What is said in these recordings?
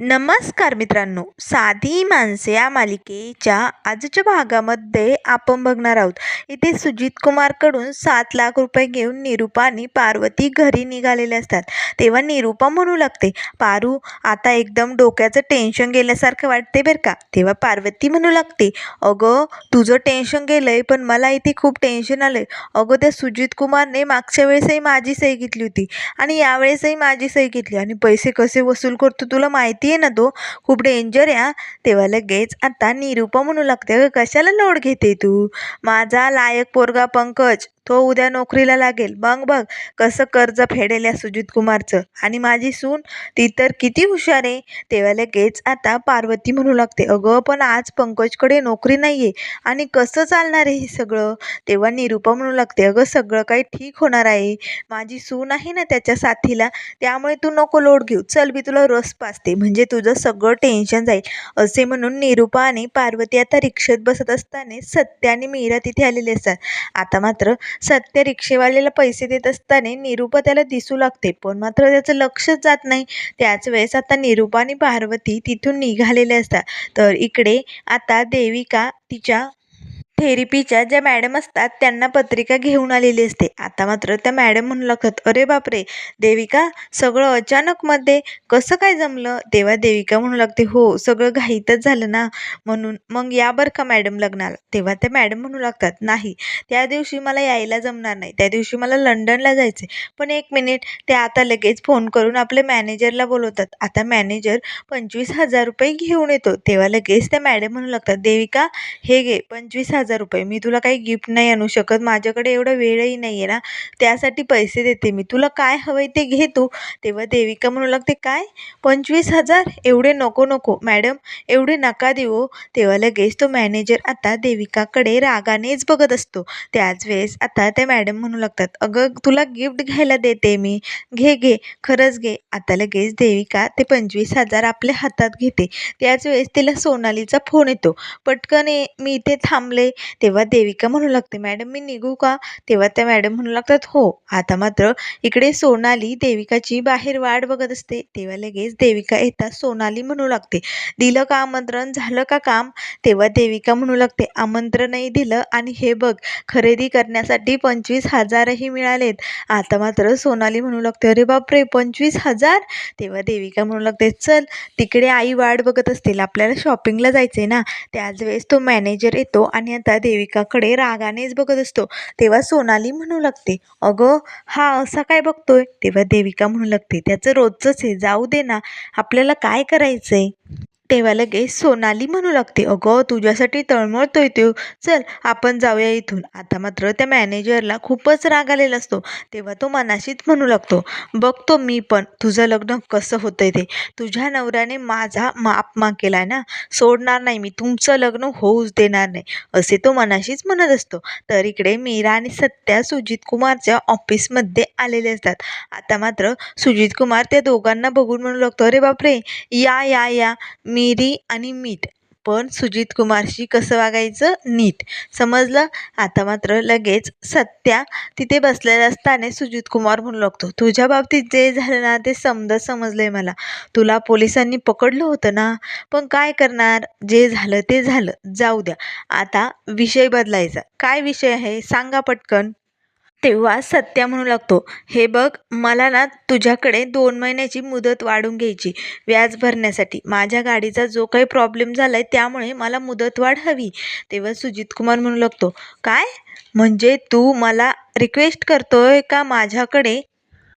नमस्कार मित्रांनो. साधी माणसे या मालिकेच्या आजच्या भागामध्ये आपण बघणार आहोत. इथे सुजित कुमारकडून सात लाख रुपये घेऊन निरूपा आणि पार्वती घरी निघालेले असतात. तेव्हा निरूपा म्हणू लागते पारू आता एकदम डोक्याचं टेन्शन गेल्यासारखं वाटते बरं का? तेव्हा पार्वती म्हणू लागते अगं तुझं टेन्शन गेलं आहे पण मला इथे खूप टेन्शन आलंय. अगं त्या सुजित कुमारने मागच्या वेळेसही माझी सही घेतली होती आणि यावेळेसही माझी सही घेतली आणि पैसे कसे वसूल करतो तुला माहिती आहे ना तो. खूप डेंजर आहे तेव्हा लगेच आता निरूपा म्हणू लागते अगं कशाला लोड घेते तू? माझा लायक पोरगा पंकज. तो उद्या नोकरीला लागेल. मग बघ कसं कर्ज फेडेल या सुजित कुमारचं. आणि माझी सून ती तर किती हुशार आहे. तेव्हा लगेच आता पार्वती म्हणू लागते. अगं पण आज पंकजकडे नोकरी नाही आहे आणि कसं चालणार आहे हे सगळं? तेव्हा निरूपा म्हणू लागते अगं सगळं काही ठीक होणार आहे. माझी सून आहे ना त्याच्या साथीला. त्यामुळे तू नको लोड घेऊ. चल मी तुला रस पाचते म्हणजे तुझं सगळं टेन्शन जाईल. असे म्हणून निरूपा आणि पार्वती आता रिक्षेत बसत असताना सत्य आणि मीरा तिथे आलेले असतात. आता मात्र सत्य रिक्षेवाल्याला पैसे देत असताना निरूपा त्याला दिसू लागते. पण मात्र त्याचं लक्षच जात नाही. त्याच वेळेस आता निरूपा आणि पार्वती तिथून निघालेले असतात. तर इकडे आता देविका तिच्या थेरपीच्या ज्या मॅडम असतात त्यांना पत्रिका घेऊन आलेली असते. आता मात्र त्या मॅडम म्हणू लागतात अरे बापरे देविका सगळं अचानकमध्ये कसं काय जमलं? तेव्हा देविका म्हणू लागते हो सगळं घाईतच झालं ना म्हणून मग या बरं का मॅडम लग्नाला? तेव्हा त्या मॅडम म्हणू लागतात नाही त्या दिवशी मला यायला जमणार नाही. त्या दिवशी मला लंडनला जायचं पण एक मिनिट ते आता लगेच फोन करून आपल्या मॅनेजरला बोलवतात. आता मॅनेजर पंचवीस हजार रुपये घेऊन येतो. तेव्हा लगेच त्या मॅडम म्हणू लागतात देविका हे घे पंचवीस हजार हजार रुपये. मी तुला काही गिफ्ट नाही आणू शकत. माझ्याकडे एवढा वेळही नाही आहे ना. त्यासाठी पैसे देते मी. तुला काय हवं आहे ते घे तू. तेव्हा देविका म्हणू लागते काय? पंचवीस हजार? एवढे नको नको. मॅडम एवढे नका देऊ. तेव्हा लगेच तो मॅनेजर आता देविकाकडे रागानेच बघत असतो. त्याच वेळेस आता त्या मॅडम म्हणू लागतात अगं तुला गिफ्ट घ्यायला देते मी. घे घे. खरंच घे. आता लगेच देविका ते पंचवीस हजार आपल्या हातात घेते. त्याच वेळेस तिला सोनालीचा फोन येतो. पटकन ये. मी इथे थांबले. तेव्हा देविका म्हणू लागते मॅडम मी निघू का? तेव्हा त्या मॅडम म्हणू लागतात हो. आता मात्र इकडे सोनाली देविकाची बाहेर वाट बघत असते. तेव्हा लगेच देविका येतात सोनाली म्हणू लागते दिलं का आमंत्रण? झालं का काम? तेव्हा देविका म्हणू लागते आमंत्रणही दिलं आणि हे बघ खरेदी करण्यासाठी पंचवीस हजारही मिळालेत. आता मात्र सोनाली म्हणू लागते अरे बापरे पंचवीस हजार? तेव्हा देविका म्हणू लागते चल तिकडे आई वाट बघत असतील आपल्याला शॉपिंगला जायचंय ना त्याच वेळेस तो मॅनेजर येतो आणि आता देविकाकडे रागानेच बघत असतो. तेव्हा सोनाली म्हणू लागते अगं हा असा काय बघतोय? तेव्हा देविका म्हणू लागते त्याचं रोजचंच आहे जाऊ दे ना. आपल्याला काय करायचंय? तेव्हा लगेच सोनाली म्हणू लागते अगं तुझ्यासाठी तळमळतोय तो. चल आपण जाऊया इथून. आता मात्र त्या मॅनेजरला खूपच राग आलेला असतो. तेव्हा तो मनाशीच म्हणू लागतो बघतो मी पण तुझं लग्न कसं होतंय ते. तुझ्या नवऱ्याने माझा मा अपमान केला ना? सोडणार नाही मी तुमचं लग्न होऊच देणार नाही. असे तो मनाशीच म्हणत असतो. तर इकडे मीरा आणि सत्या सुजित कुमारच्या ऑफिसमध्ये आलेले असतात. आता मात्र सुजित कुमार त्या दोघांना बघून म्हणू लागतो अरे बापरे! या या या. मी मिरी आणि मीठ. पण सुजित कुमारशी कसं वागायचं? नीट. समजलं? आता मात्र लगेच सत्या तिथे बसलेला असताना सुजित कुमार म्हणू लागतो तुझ्या बाबतीत जे झालं ना ते समजं समजलं आहे मला. तुला पोलिसांनी पकडलं होतं ना? पण काय करणार? जे झालं ते झालं. जाऊ द्या. आता विषय बदलायचा. काय विषय आहे? सांगा पटकन. तेव्हा सत्या म्हणू लागतो हे बघ मला ना तुझ्याकडे दोन महिन्याची मुदत वाढून घ्यायची व्याज भरण्यासाठी. माझ्या गाडीचा जो काही प्रॉब्लेम झाला आहे त्यामुळे मला मुदतवाढ हवी. तेव्हा सुजित कुमार म्हणू लागतो काय? म्हणजे तू मला रिक्वेस्ट करतोय का माझ्याकडे?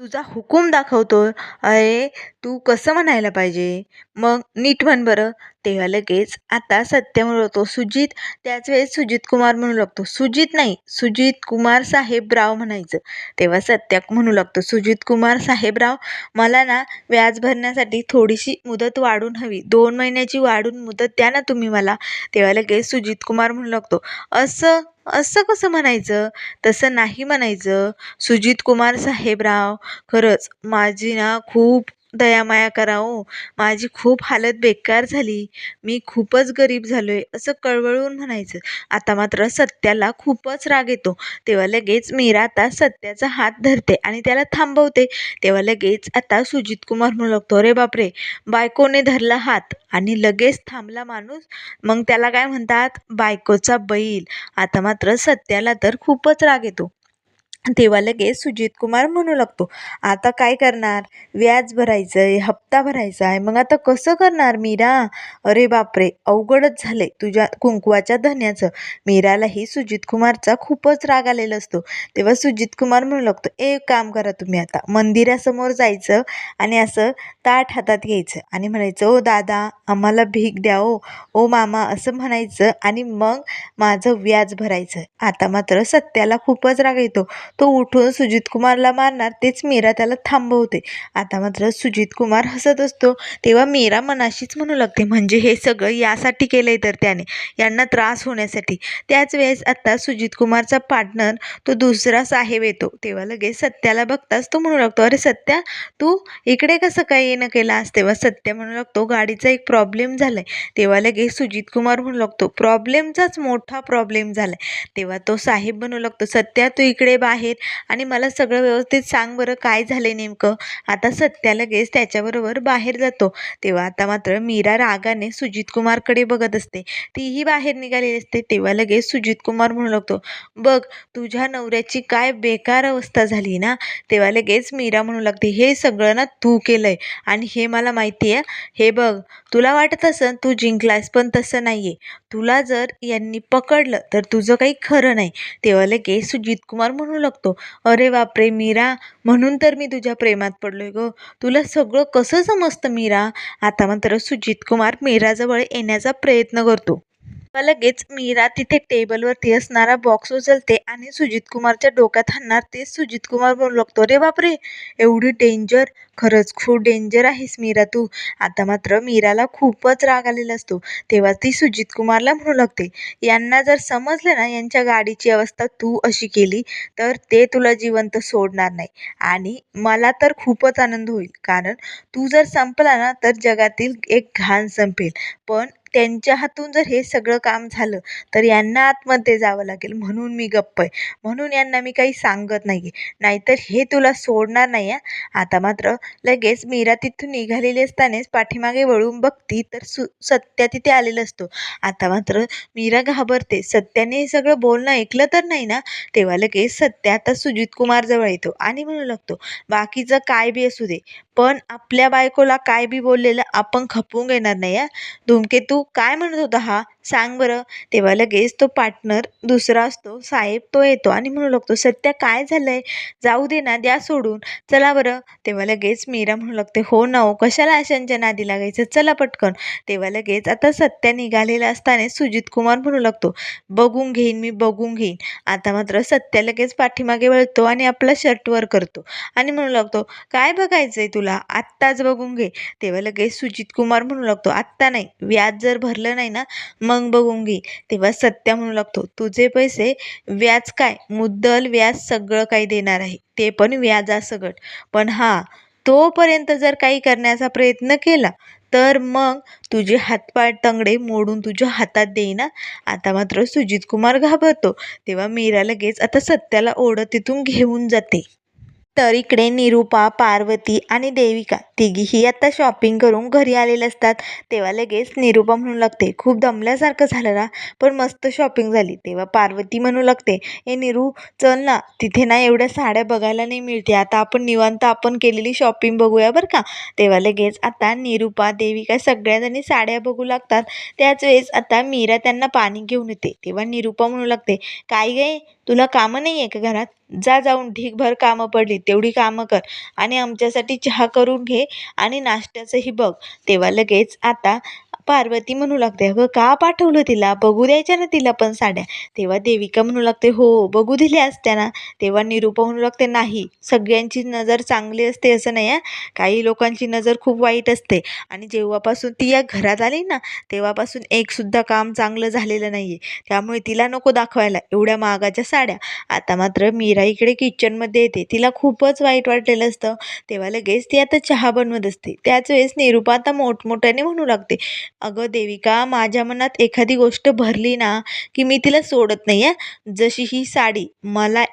तुझा हुकूम दाखवतो अरे तू कसं म्हणायला पाहिजे? मग नीट म्हण बरं. तेव्हा लगेच आता सत्य म्हणू लागतो. सुजित त्याच वेळेस सुजित कुमार म्हणू लागतो. सुजित नाही सुजित कुमार साहेबराव म्हणायचं. तेव्हा सत्या म्हणू लागतो. सुजित कुमार साहेबराव मला ना व्याज भरण्यासाठी थोडीशी मुदत वाढून हवी. दोन महिन्याची वाढून मुदत द्या ना तुम्ही मला. तेव्हा लगेच सुजित कुमार म्हणू लागतो. असं असं कसं म्हणायचं? तसं नाही म्हणायचं. सुजित कुमार साहेबराव खरंच माझी ना खूप दयामाया करा ओ माझी खूप हालत बेकार झाली. मी खूपच गरीब झालो आहे असं कळवळून म्हणायचं. आता मात्र सत्याला खूपच राग येतो. तेव्हा लगेच मीरा आता सत्याचा हात धरते आणि त्याला थांबवते. तेव्हा लगेच आता सुजित कुमार म्हणू लागतो अरे बापरे! बायकोने धरला हात आणि लगेच थांबला माणूस. मग त्याला काय म्हणतात? बायकोचा बैल. आता मात्र सत्याला तर खूपच राग येतो. तेव्हा लगेच सुजित कुमार म्हणू लागतो आता काय करणार? व्याज भरायचं आहे हप्ता भरायचा आहे मग आता कसं करणार मीरा? अरे बापरे अवघडच झाले तुझ्या कुंकवाच्या धन्याचं. मीरालाही सुजित कुमारचा खूपच राग आलेला असतो. तेव्हा सुजित कुमार म्हणू लागतो एक काम करा तुम्ही आता मंदिरासमोर जायचं आणि असं ताट हातात घ्यायचं आणि म्हणायचं ओ दादा आम्हाला भीक द्या ओ ओ मामा असं म्हणायचं आणि मग माझं व्याज भरायचं. आता मात्र सत्याला खूपच राग येतो. तो उठून सुजित कुमारला मारणार तेच मीरा त्याला थांबवते. आता मात्र सुजित कुमार हसत असतो तेव्हा मीरा मनाशीच म्हणू लागते म्हणजे हे सगळं यासाठी केलंय तर त्याने यांना त्रास होण्यासाठी. त्याच वेळेस आता सुजित कुमारचा पार्टनर तो दुसरा साहेब येतो. तेव्हा लगेच सत्याला बघताच तो म्हणू लागतो अरे सत्या तू इकडे कसं काय येणं केलास तेव्हा सत्य म्हणू लागतो गाडीचा एक प्रॉब्लेम झालाय. तेव्हा लगेच सुजित कुमार म्हणू लागतो प्रॉब्लेमचाच मोठा प्रॉब्लेम झालाय. तेव्हा तो साहेब म्हणू लागतो सत्या तू इकडे बाहेर आणि मला सगळं व्यवस्थित सांग बरं काय झालं नेमकं? आता सत्या लगेच त्याच्याबरोबर बाहेर जातो. तेव्हा आता मात्र मीरा रागाने सुजित कुमारकडे बघत असते. तीही बाहेर निघालेली असते. तेव्हा लगेच सुजित कुमार म्हणू लागतो बघ तुझ्या नवऱ्याची काय बेकार अवस्था झाली ना? तेव्हा लगेच मीरा म्हणू लागते हे सगळं ना तू केलंय. आणि हे मला माहिती आहे हे बघ तुला वाटत असेल तू जिंकलास पण तसं नाही आहे तुला जर यांनी पकडलं तर तुझं काही खरं नाही. तेव्हा लगेच सुजित कुमार म्हणू लागतो अरे बापरे मीरा म्हणून तर मी तुझ्या प्रेमात पडलोय गं. तुला सगळं कसं समजतं मीरा? आता मात्र सुजित कुमार मीराजवळ येण्याचा प्रयत्न करतो. लगेच मीरा तिथे टेबलवरती असणारा बॉक्स उचलते आणि सुजित कुमारच्या डोक्यात हाणणार तेच सुजित कुमार बोलू लागतो रे बापरे! एवढी डेंजर खरंच खूप डेंजर आहेस मीरा तू. आता मात्र मीराला खूपच राग आलेला असतो. तेव्हा ती सुजित कुमारला म्हणू लागते यांना जर समजलं ना यांच्या गाडीची अवस्था तू अशी केली तर ते तुला जिवंत सोडणार नाही. आणि मला तर खूपच आनंद होईल कारण तू जर संपला ना तर जगातील एक घाण संपेल. पण त्यांच्या हातून जर हे सगळं काम झालं तर यांना आतमध्ये जावं लागेल. म्हणून मी गप्प आहे म्हणून यांना मी काही सांगत नाही आहे नाहीतर हे तुला सोडणार नाही आहे आता मात्र लगेच मीरा तिथून निघालेली असतानाच पाठीमागे वळून बघती तर सु सत्या तिथे आलेला असतो. आता मात्र मीरा घाबरते. सत्याने हे सगळं बोलणं ऐकलं तर नाही ना? तेव्हा लगेच सत्या आता सुजित कुमारजवळ येतो आणि म्हणू लागतो बाकीचं काय बी असू दे. पण आपल्या बायकोला काय बी बोललेलं आपण खपवून घेणार नाही आहे धूमकेतू काय म्हणत होता हा? सांग बरं. तेव्हा लगेच तो पार्टनर दुसरा असतो. साहेब तो येतो आणि म्हणू लागतो सत्या काय झालंय? जाऊ दे ना द्या सोडून. चला बरं. तेव्हा लगेच मीरा म्हणू लागते हो ना हो कशाला अशांच्या नादी लागायचं? चला पटकन. तेव्हा लगेच आता सत्या निघालेला असताना सुजित कुमार म्हणू लागतो बघून घेईन मी बघून घेईन. आता मात्र सत्या लगेच पाठीमागे वळतो आणि आपला शर्ट वर करतो आणि म्हणू लागतो काय बघायचंय तुला? आत्ताच बघून घे. तेव्हा लगेच सुजित कुमार म्हणू लागतो आत्ता नाही. व्याज जर भरलं नाही ना मग बघून घे. तेव्हा सत्या म्हणू लागतो. तुझे पैसे व्याज काय? मुद्दल व्याज सगळं काही देणार आहे. ते पण व्याजासकट. पण हां तोपर्यंत जर काही करण्याचा प्रयत्न केला तर मग तुझे हातपाय तंगडे मोडून तुझ्या हातात देईना. आता मात्र सुजित कुमार घाबरतो. तेव्हा मीरा लगेच आता सत्याला ओढत तिथून घेऊन जाते. तर इकडे निरूपा पार्वती आणि देविका तिघीही आता शॉपिंग करून घरी आलेले असतात. तेव्हा लगेच निरूपा म्हणू लागते खूप दमल्यासारखं झालं ना पण मस्त शॉपिंग झाली. तेव्हा पार्वती म्हणू लागते हे निरू चल ना तिथे ना एवढ्या साड्या बघायला नाही मिळते. आता आपण निवांत आपण केलेली शॉपिंग बघूया बरं का. तेव्हा लगेच आता निरूपा देविका सगळ्याजणी साड्या बघू लागतात. त्याच वेळेस आता मीरा त्यांना पाणी घेऊन येते. तेव्हा निरूपा म्हणू लागते काय गे तुला कामं नाही आहे का घरात? जा जाऊन ढीगभर कामं पडली तेवढी कामं कर. आणि आमच्यासाठी चहा करून घे आणि नाश्त्याचंही बघ. तेव्हा लगेच आता पार्वती म्हणू लागते अगं का पाठवलं तिला? बघू द्यायच्या ना तिला पण साड्या. तेव्हा देविका म्हणू लागते हो बघू दिल्या असत्या ना. तेव्हा निरूपा म्हणू लागते नाही सगळ्यांची नजर चांगली असते असं नाही आहे काही लोकांची नजर खूप वाईट असते आणि जेव्हापासून ती या घरात आली ना तेव्हापासून एकसुद्धा काम चांगलं झालेलं नाही आहे त्यामुळे तिला नको दाखवायला एवढ्या महागाच्या साड्या. आता मात्र मीरा इकडे किचनमध्ये येते. तिला खूपच वाईट वाटलेलं असतं. तेव्हा लगेच ती आता चहा बनवत असते. त्याच वेळेस निरूपा आता मोठमोठ्याने म्हणू लागते अगं देविका माझ्या मनात एखादी गोष्ट भरली ना की मी तिला सोडत नाही आहे जशी ही साडी मला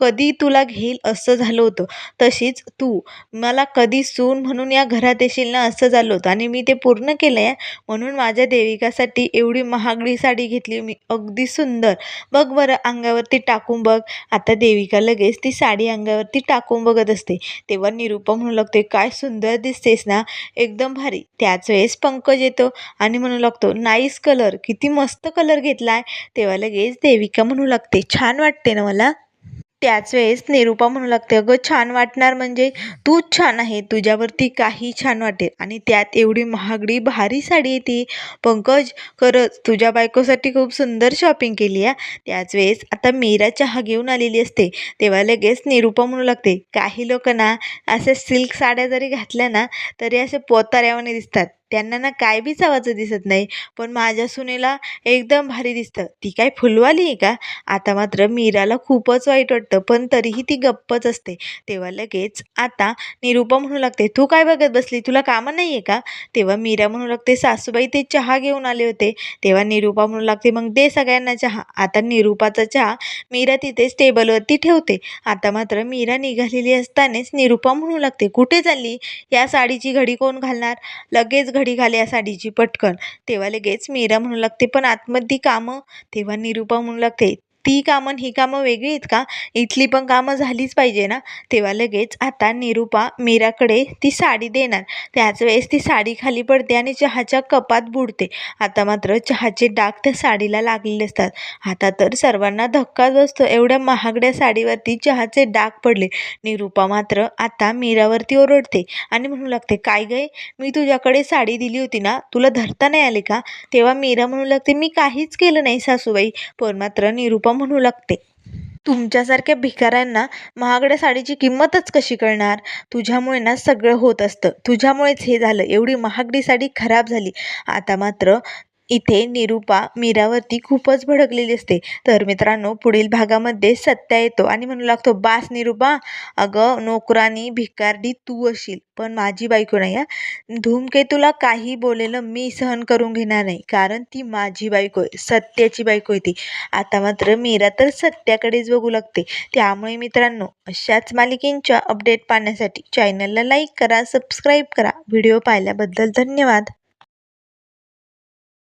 कधी तुला घेईल असं झालं होतं. तशीच तू. मला कधी सून म्हणून या घरात येशील ना असं झालं होतं. आणि मी ते पूर्ण केलं आहे म्हणून माझ्या देविकासाठी एवढी महागडी साडी घेतली मी. अगदी सुंदर. बघ बरं अंगावरती टाकून बघ. आता देविका लगेच ती साडी अंगावरती टाकून बघत असते. तेव्हा निरूपा म्हणू लागते काय सुंदर दिसतेस ना. एकदम भारी. त्याच वेळेस पंकज येतो आणि म्हणू लागतो नाईस कलर. किती मस्त कलर घेतला आहे तेव्हा लगेच देविका म्हणू लागते छान वाटते ना मला. त्याच वेळेस निरूपा म्हणू लागते अगं छान वाटणार म्हणजे तूच छान आहे तुझ्यावरती काही छान वाटेल. आणि त्यात एवढी महागडी भारी साडी आहे ती. पंकज खरंच तुझ्या बायकोसाठी खूप सुंदर शॉपिंग केली आहे त्याच वेळेस आता मीरा चहा घेऊन आलेली असते. तेव्हा लगेच निरूपा म्हणू लागते काही लोक ना असे सिल्क साड्या जरी घातल्या ना तरी असे पोताऱ्यावाने दिसतात. त्यांना ना काय बी चवाचं दिसत नाही. पण माझ्या सुनेला एकदम भारी दिसतं. ती काय फुलवाली आहे का? आता मात्र मीराला खूपच वाईट वाटतं. पण तरीही ती गप्पच असते. तेव्हा लगेच आता निरूपा म्हणू लागते तू काय बघत बसली? तुला कामं नाही आहे का? तेव्हा मीरा म्हणू लागते सासूबाई ते चहा घेऊन आले होते. तेव्हा निरूपा म्हणू लागते मग दे सगळ्यांना चहा. आता निरूपाचा चहा मीरा तिथेच टेबलवरती ठेवते. आता मात्र मीरा निघालेली असतानाच निरूपा म्हणू लागते कुठे चालली? या साडीची घडी कोण घालणार? लगेच घडी घाले या साडीची पटकन. तेव्हा लगेच मीरा म्हणू लागते पण आतमध्ये कामं? तेव्हा निरूपा म्हणू लागते ती कामं आणि ही कामं वेगळी आहेत का? इथली पण कामं झालीच पाहिजे ना? तेव्हा लगेच आता निरूपा मीराकडे ती साडी देणार. त्याच वेळेस ती साडी खाली पडते आणि चहाच्या कपात बुडते. आता मात्र चहाचे डाग त्या साडीला लागलेले असतात. आता तर सर्वांना धक्काच बसतो. एवढ्या महागड्या साडीवरती चहाचे डाग पडले. निरूपा मात्र आता मीरावरती ओरडते आणि म्हणू लागते काय गय मी तुझ्याकडे साडी दिली होती ना? तुला धरता नाही आले का? तेव्हा मीरा म्हणू लागते मी काहीच केलं नाही सासूबाई. पण मात्र निरूपा म्हणू लागते. तुमच्यासारख्या भिकाऱ्यांना महागड्या साडीची किंमतच कशी कळणार? तुझ्यामुळे ना सगळं होत असतं. तुझ्यामुळेच हे झालं. एवढी महागडी साडी खराब झाली. आता मात्र इथे निरूपा मीरावरती खूपच भडकलेली असते. तर मित्रांनो पुढील भागामध्ये सत्या येतो. आणि म्हणू लागतो बास निरूपा अगं नोकरानी भिकारडी तू अशील पण माझी बायको नाही हा. धूमकेतूला काही बोलेलं मी सहन करून घेणार नाही कारण ती माझी बायको आहे सत्याची बायको आहे ती. आता मात्र मीरा तर सत्याकडेच बघू लागते. त्यामुळे मित्रांनो अशाच मालिकेंच्या अपडेट पाहण्यासाठी चॅनलला लाईक करा सबस्क्राईब करा. व्हिडिओ पाहिल्याबद्दल धन्यवाद.